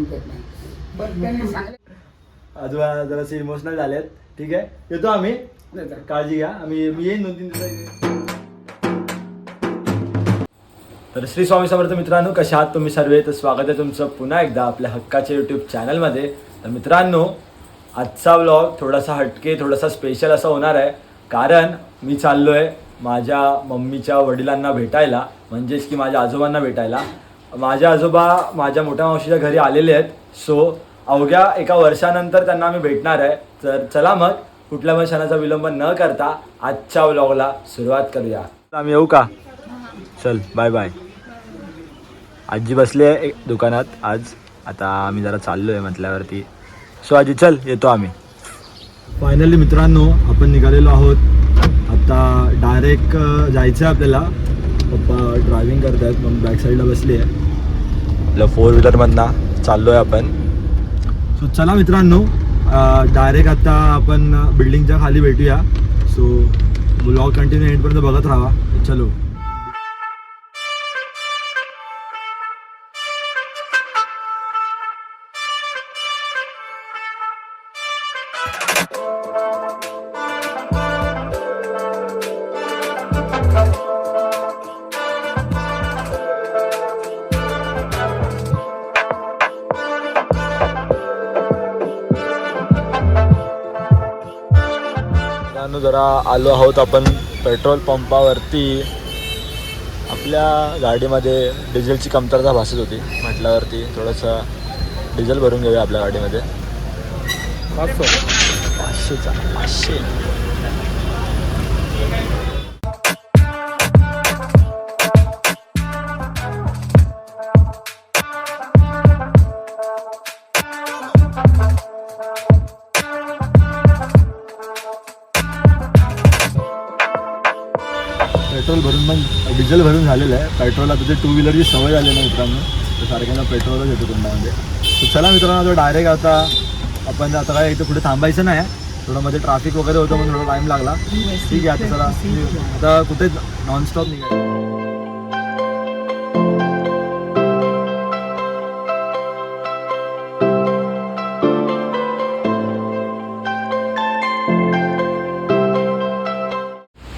समजत नाही. पण त्यांनी सांगितलं आजोबा जरासे इमोशनल झालेत. ठीक आहे? येतो आम्ही. काळजी घ्या. आम्ही मी येईन दोन तीन दिवसात तर श्री स्वामी समर्थ मित्रांनो कशा आहात तुम्ही सर्व? तर स्वागत आहे तुमचं पुन्हा एकदा आपल्या हक्काच्या यूट्यूब चॅनलमध्ये तर मित्रांनो आजचा व्लॉग थोडासा हटके थोडासा स्पेशल असा होणार आहे. कारण मी चाललो आहे माझ्या मम्मीच्या वडिलांना भेटायला म्हणजेच की माझ्या आजोबांना भेटायला. माझ्या आजोबा माझ्या मोठ्या मावशीच्या घरी आलेले आहेत. सो अवघ्या एका वर्षानंतर त्यांना आम्ही भेटणार आहे. तर चला मग कुठल्या पण क्षणाचा विलंब न करता आजच्या व्लॉगला सुरुवात करूया. आम्ही येऊ का? चल बाय बाय आजी बसली आहे एक दुकानात. आज आता आम्ही जरा चाललो आहे म्हटल्यावरती. सो आजी चल येतो आम्ही. फायनली मित्रांनो आपण निघालेलो आहोत. आता डायरेक्ट जायचं आहे आपल्याला. पप्पा ड्रायव्हिंग करत आहेत मग बॅक साईडला बसली आहे आपल्या फोर व्हीलरमधनं चाललो आहे आपण. सो चला मित्रांनो डायरेक्ट आता आपण बिल्डिंगच्या खाली भेटूया. सो ब्लॉग कंटिन्यू एंडपर्यंत बघत राहा. चलो. मित्रांनो जरा आलो आहोत आपण पेट्रोल पंपावरती. आपल्या गाडीमध्ये डिझेलची कमतरता भासत होती म्हटल्यावरती थोडंसं डिझेल भरून घेऊया आपल्या गाडीमध्ये. पाचशेचा पाचशे. पेट्रोल भरून पण डिझेल भरून झालेलं आहे. पेट्रोल आता ते टू व्हीलरची सवय झाली ना मित्रांनो. तर सारख्यांना पेट्रोलच येतो कुंडामध्ये. तर चला मित्रांनो आता डायरेक्ट आता आपण आता काय इथं कुठे थांबायचं नाही. थोडं मध्ये ट्रॅफिक वगैरे होतं म्हणून थोडा टाईम लागला. ठीक आहे आता चला. आता कुठे नॉनस्टॉप निघायचं.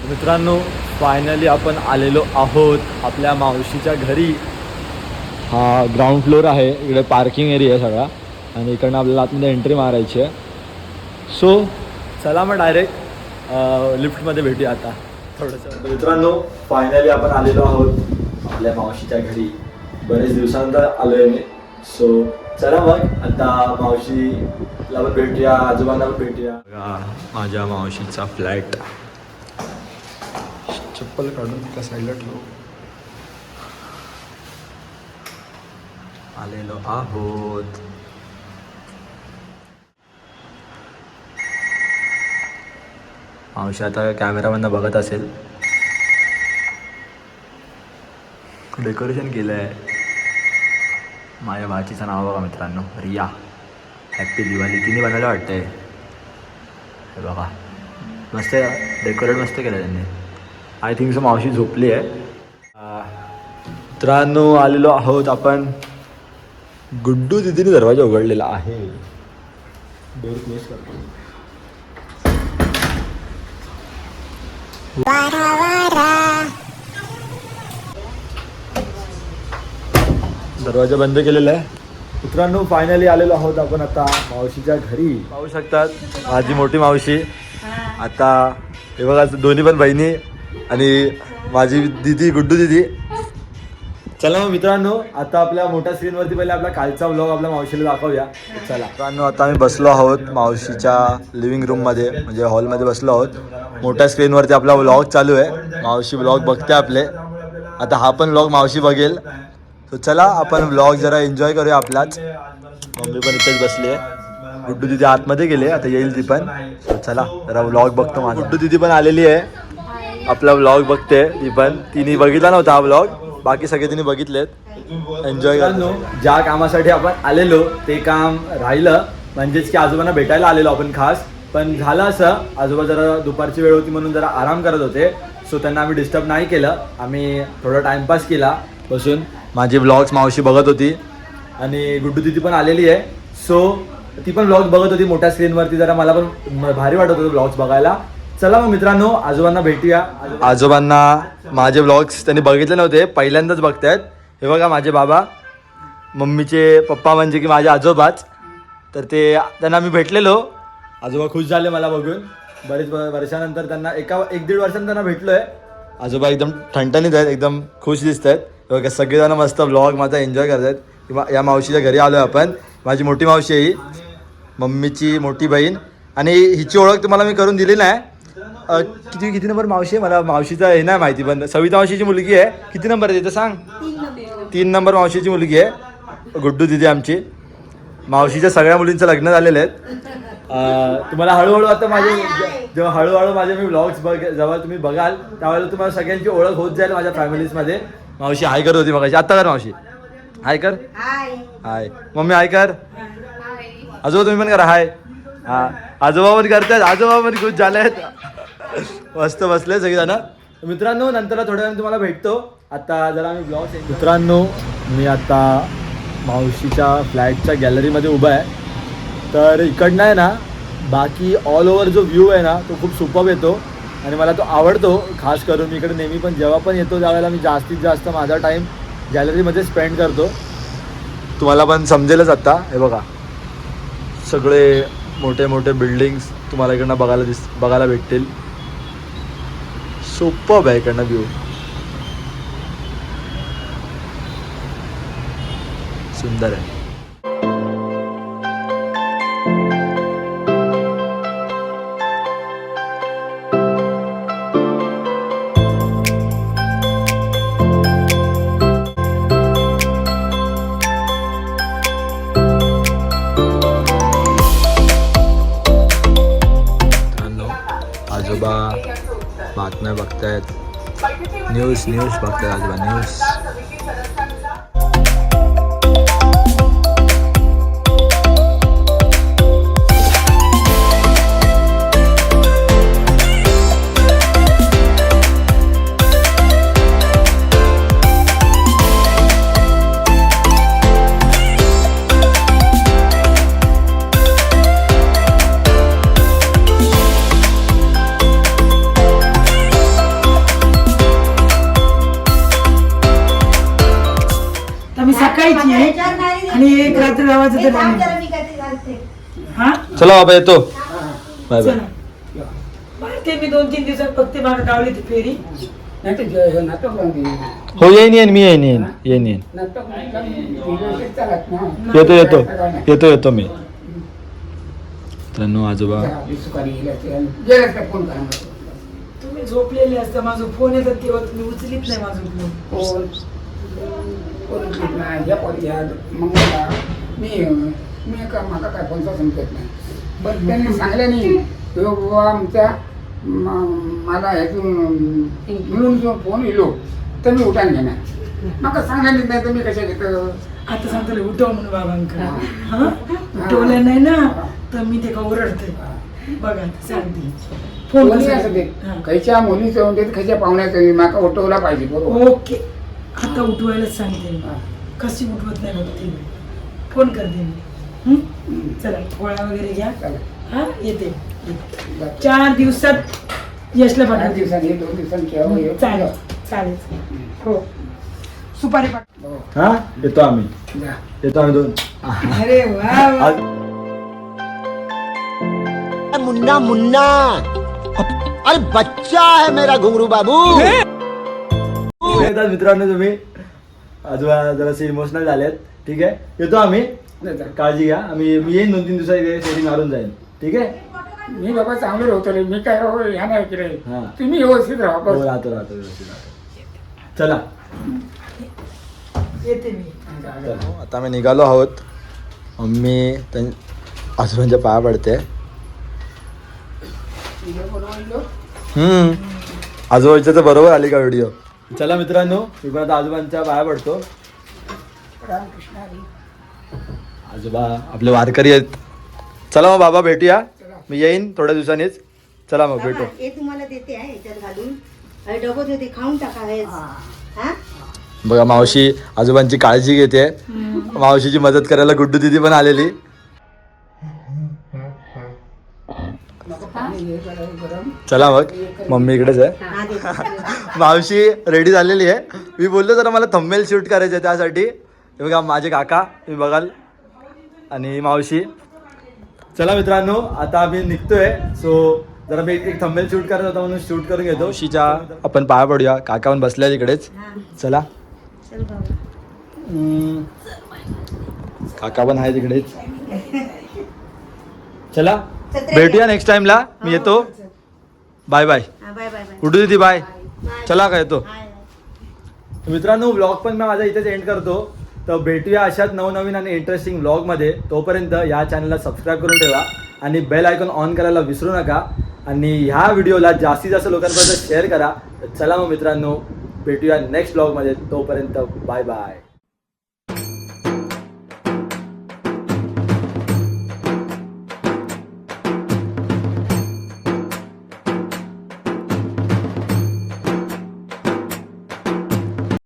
मित्रांनो फायनली आपण आलेलो आहोत आपल्या मावशीच्या घरी. हा ग्राउंड फ्लोअर आहे इकडे पार्किंग एरिया आहे सगळा. आणि इकडनं आपल्याला आतमध्ये एंट्री मारायची आहे. सो चला मग डायरेक्ट लिफ्टमध्ये भेटूया आता. थोडंसं. मित्रांनो फायनली आपण आलेलो आहोत आपल्या मावशीच्या घरी. बरेच दिवसानंतर आलो आहे मी. सो चला मग आता मावशीला पण भेटूया आजोबांना पण भेटूया. माझ्या मावशीचा फ्लॅट चप्पल काढून त्या साईडला ठेवू. आलेलो आहोत. मावशी आता कॅमेरामधनं बघत असेल. डेकोरेशन केलं आहे माझ्या भाचीचं नाव बघा मित्रांनो रिया. हॅप्पी दिवाळी. तिने बनवायला वाटतंय. हे बघा. मस्त डेकोरेट मस्त केलं त्यांनी. आय थिंक सो मावशी झोपली आहे. मित्रांनो आलेलो आहोत आपण. गुड्डू दिदीने दरवाजा उघडलेला आहे. डोर क्लोज करतो दरवाजा बंद केलेला आहे. मित्रांनो फायनली आलेलो आहोत आपण आता मावशीच्या घरी. पाहू शकतात. माझी मोठी मावशी. आता हे बघा दोन्ही पण बहिणी. आणि माझी दिदी गुड्डू दिदी. चला मग मित्रांनो आता आपल्या मोठ्या स्क्रीनवरती पहिले आपला कालचा व्लॉग आपल्या मावशीला दाखवूया. चला. मित्रांनो आता आम्ही बसलो आहोत मावशीच्या लिव्हिंग रूममध्ये म्हणजे हॉलमध्ये बसलो आहोत. मोठ्या स्क्रीनवरती आपला व्लॉग चालू आहे. मावशी व्लॉग बघते आपले. आता हा पण व्लॉग मावशी बघेल. तो चला आपण व्लॉग जरा एन्जॉय करूया आपलाच. मम्मी पण इथेच बसली आहे. गुड्डू दिदी आतमध्ये गेले आता येईल ती पण. चला जरा व्लॉग बघतो माझा. गुड्डू दिदी पण आलेली आहे. आपला व्लॉग बघते ती पण तिने बघितला नव्हता हा व्लॉग बाकी सगळे तिने बघितलेत. एन्जॉय करतो ज्या कामासाठी आपण आलेलो ते काम राहिलं. म्हणजेच की आजोबांना भेटायला आलेलो आपण खास. पण झालं असं आजोबा जरा दुपारची वेळ होती म्हणून जरा आराम करत होते. सो त्यांना आम्ही डिस्टर्ब नाही केलं. आम्ही थोडा टाइमपास केला बसून. माझी ब्लॉग्स मावशी बघत होती. आणि गुड्डू दिदी पण आलेली आहे. सो ती पण ब्लॉग बघत होती. मोठ्या स्क्रीनवरती जरा मला पण भारी वाटत होतं ब्लॉग्स बघायला. चला मग मित्रांनो आजोबांना भेटूया. आजोबांना माझे ब्लॉग्स त्यांनी बघितले नव्हते पहिल्यांदाच बघतायत. हे बघा माझे बाबा मम्मीचे पप्पा म्हणजे की माझे आजोबाच. तर ते त्यांना मी भेटलेलो. आजोबा खुश झाले मला बघून. बरेच वर्षानंतर त्यांना एका एक दीड वर्षांनी त्यांना भेटलोय. आजोबा एकदम ठणठणीत आहेत एकदम खुश दिसत आहेत बघा सगळेजण मस्त ब्लॉग माझा एन्जॉय करत आहेत किंवा या मावशीच्या घरी आलो आपण. माझी मोठी मावशी आहे ही. मम्मीची मोठी बहीण. आणि हिची ओळख तुम्हाला मी करून दिली नाही. किती किती नंबर मावशी आहे? मला मावशीचा हे नाही माहिती पण सविता मावशीची मुलगी आहे. किती नंबर आहे ते सांग? तीन नंबर मावशीची मुलगी आहे. गुड्डू दिदी आमची. मावशीच्या सगळ्या मुलींचं लग्न झालेलं आहेत. तुम्हाला हळूहळू आता माझे जेव्हा हळूहळू माझे मी ब्लॉग्स बघ जेव्हा तुम्ही बघाल त्यावेळेला तुम्हाला सगळ्यांची ओळख होत जाईल माझ्या फॅमिलीजमध्ये मावशी हाय करत होती मगाशी. आत्ता कर मावशी. हाय कर. हाय. मम्मी हाय कर. आजोबा तुम्ही पण करा. हाय हा. आजोबा पण करतायत. आजोबा पण खुश झाले आहेत मस्त बसले सगळेजण. मित्रांनो नंतर थोड्या वेळाने तुम्हाला भेटतो. आता जरा आम्ही ब्लॉग मित्रांनो मी आता मावशीच्या फ्लॅटच्या गॅलरीमध्ये उभा आहे. तर इकडनं आहे ना बाकी ऑल ओव्हर जो व्ह्यू आहे ना तो खूप सुपब येतो. आणि मला तो आवडतो खास करून मी इकडे नेहमी पण जेव्हा पण येतो त्यावेळेला मी जास्तीत जास्त माझा टाईम गॅलरीमध्ये स्पेंड करतो. तुम्हाला पण समजेलच आता. हे बघा. सगळे मोठे मोठे बिल्डिंग्स तुम्हाला इकडनं बघायला दिस बघायला भेटतील. सुपब आहे इकडनं व्ह्यू बातम्या बघतायत न्यूज न्यूज बघतायत आजोबा आणि एक रात्री लावायचं तर नाही. हा? चला बाबा येतो. बाय बाय चला मारते मी दोन तीन दिवसात फक्त मला गावली ती फेरी. हे नाटक. हो येईन येईन मी येईन येईन येईन येईन. नाटक लावून व्यवस्थित चालत ना. येतो येतो. येतो येतो मी. मित्रांनो आजोबा. आपली सुपारी गेल्या ते आणि गेल्यास काय फोन करा मला. तुम्ही झोपलेले असता माझा फोन येतात तेव्हा तुम्ही उचलीत नाही माझा फोन फोन फोन उचलत नाही या पोरी या मंगळला मी मी का मला काय फोनचा समजत नाही पण त्यांनी सांगलं नाही बाबा आमच्या मला ह्यातून मिळून जो फोन येलो तर मी उठान घेणार मग सांगायला नाही तर मी कशा घेतो आता सांगतो उठव म्हणून बाबांकडे उठवलं नाही ना तर मी ते का ओरडते बघा सांगते फोन असं ते. खयच्या मुलीचं होते खयच्या पाहुण्याचं माका उठवला पाहिजे बरोबर ओके आता उठवायलाच सांगते मी. कशी उठवत नाही बघते मी. फोन करते मी. हं? चला गोळ्या वगैरे घ्या. चला. हा? येते. चार दिवसात यशला चार पाठवते. दिवसांनी दोन दिवसांनी केव्हा येऊ? चालेल. चालेल. हो. सुपारी पाठ हो. हा? येतो आम्ही. जा. येतो आम्ही दोन. अरे वा वा. आज- मुन्ना मुन्ना. अरे बच्चा है मेरा घुंगरू बाबू. येतात मित्रांनो तुम्ही. आजोबा जरासे इमोशनल झालेत. ठीक आहे? येतो आम्ही. काळजी घ्या. आम्ही मी येईन दोन तीन दिवसात इथे सेटिंग मारून जाईल ठीक आहे? मी बाबा चांगले होतो रे. मी काय हो, ह्या नाही केले हा. तुम्ही व्यवस्थित राहा हो राहतो राहतो व्यवस्थित राहतो. चला. येते मी. हो, आता आम्ही निघालो आहोत. मम्मी त्यां आजोबांच्या पाया पडते. हम्म. आजोबाच्या तर बरोबर आली का व्हिडिओ? चला मित्रांनो मी पण आता आजोबांच्या पाया पडतो. आजोबा आपले वारकरी आहेत. चला मग बाबा भेटूया. मी येईन थोड्या दिवसांनीच. चला मग भेटू. हे तुम्हाला देते आहे ह्याच्यात घालून. आणि डबत होते खाऊन टाका हा. बघा मावशी आजोबांची काळजी घेते. मावशीची मदत करायला गुड्डू दिदी पण आलेली. चला मग. मम्मी इकडेच आहे. मावशी रेडी झालेली आहे. मी बोललो जरा मला थंबेल शूट करायचं आहे त्यासाठी. हे बघा माझे काका तुम्ही बघाल. आणि मावशी. चला मित्रांनो आता आम्ही निघतोय. सो जरा मी एक थंबेल शूट करत होता म्हणून शूट करून घेतो. मावशीच्या आपण पाया पडूया. काका पण बसल्या तिकडेच. चला. काका पण आहे तिकडेच. चला. भेटूया नेक्स्ट टाइमला मी येतो. Bye bye bye bye bye उडू दीदी बाय चला का येतो मित्रांनो ब्लॉग पण मी माझा इथेच एंड करतो. तर भेटूया अशाच नवनवीन आणि इंटरेस्टिंग ब्लॉगमध्ये तोपर्यंत या चॅनलला सबस्क्राईब करून ठेवा आणि बेल आयकॉन ऑन करायला विसरू नका. आणि ह्या व्हिडिओला जास्तीत जास्त लोकांपर्यंत शेअर करा. तर चला मग मित्रांनो भेटूया नेक्स्ट ब्लॉगमध्ये तोपर्यंत बाय बाय